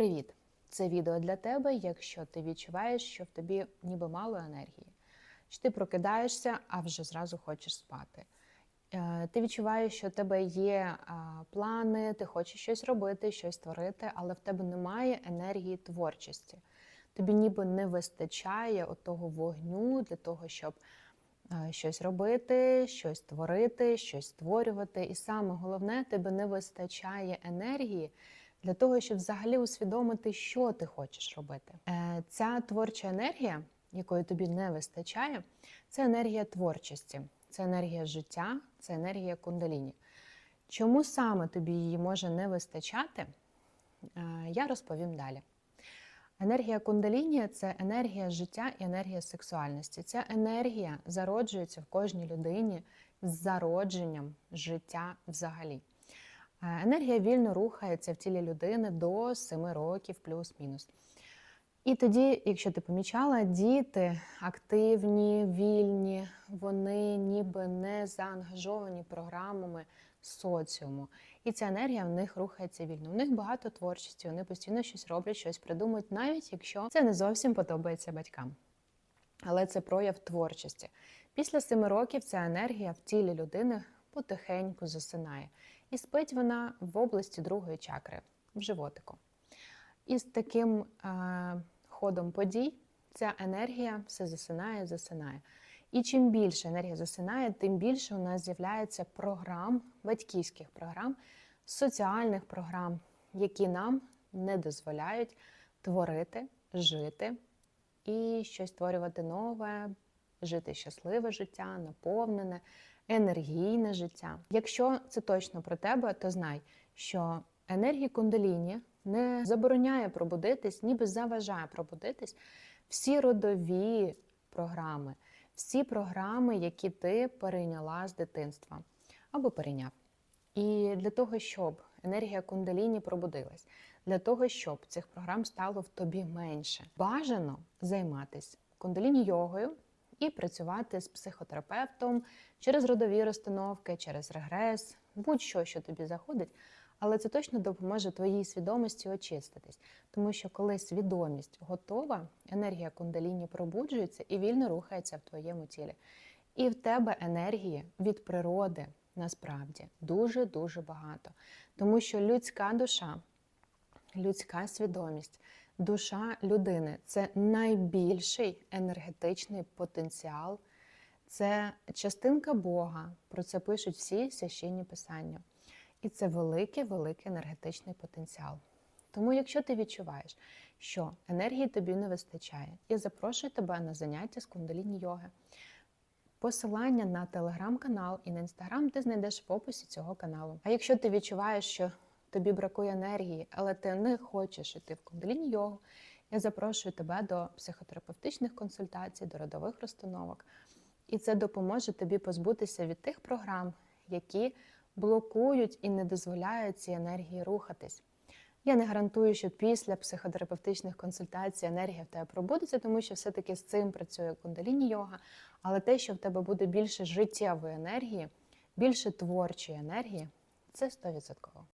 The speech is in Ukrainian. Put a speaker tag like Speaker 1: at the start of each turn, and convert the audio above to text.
Speaker 1: Привіт! Це відео для тебе, якщо ти відчуваєш, що в тобі ніби мало енергії. Чи ти прокидаєшся, а вже зразу хочеш спати. Е, Ти відчуваєш, що в тебе є плани, ти хочеш щось робити, щось творити, але в тебе немає енергії творчості. Тобі ніби не вистачає того вогню для того, щоб е, щось робити, щось творити, щось створювати. І саме головне, тебе не вистачає енергії для того, щоб взагалі усвідомити, що ти хочеш робити. Е, Ця творча енергія, якої тобі не вистачає, це енергія творчості, це енергія життя, це енергія кундаліні. Чому саме тобі її може не вистачати, е, я розповім далі. Енергія кундаліні це енергія життя і енергія сексуальності. Ця енергія зароджується в кожній людині з зародженням життя взагалі. Е, Енергія вільно рухається в тілі людини до 7 років плюс-мінус. І тоді, якщо ти помічала, діти активні, вільні, вони ніби не заангажовані програмами соціуму. І ця енергія в них рухається вільно. У них багато творчості, вони постійно щось роблять, щось придумують, навіть якщо це не зовсім подобається батькам. Але це прояв творчості. Після семи років ця енергія в тілі людини потихеньку засинає. І спить вона в області другої чакри, в животику. І з таким е, ходом подій ця енергія все засинає, засинає. І чим більше енергія засинає, тим більше у нас з'являється програм, батьківських програм, соціальних програм, які нам не дозволяють творити, жити і щось створювати нове, жити щасливе життя, наповнене, енергійне життя. Якщо це точно про тебе, то знай, що енергія кундаліні не забороняє пробудитись, ніби заважає пробудитись всі родові програми, всі програми, які ти перейняла з дитинства або перейняв. І для того, щоб енергія кундаліні пробудилась, для того, щоб цих програм стало в тобі менше, бажано займатися кундаліні йогою і працювати з психотерапевтом через родові розстановки, через регрес, будь-що, що тобі заходить. Але це точно допоможе твоїй свідомості очиститись, тому що коли свідомість готова, енергія кундаліні пробуджується і вільно рухається в твоєму тілі. І в тебе енергії від природи насправді дуже-дуже багато. Тому що людська душа, людська свідомість, душа людини це найбільший енергетичний потенціал, це частинка Бога. Про це пишуть всі священні писання. І це великий, великий енергетичний потенціал. Тому, якщо ти відчуваєш, що енергії тобі не вистачає, я запрошую тебе на заняття з кундаліні йоги. Посилання на телеграм-канал і на інстаграм ти знайдеш в описі цього каналу. А якщо ти відчуваєш, що тобі бракує енергії, але ти не хочеш іти в кундаліні йогу, я запрошую тебе до психотерапевтичних консультацій, до родових розстановок. І це допоможе тобі позбутися від тих програм, які блокують і не дозволяють цій енергії рухатись. Я не гарантую, що після психотерапевтичних консультацій енергія в тебе пробудеться, тому що все-таки з цим працює кундаліні йога. Але те, що в тебе буде більше життєвої енергії, більше творчої енергії, це 100%.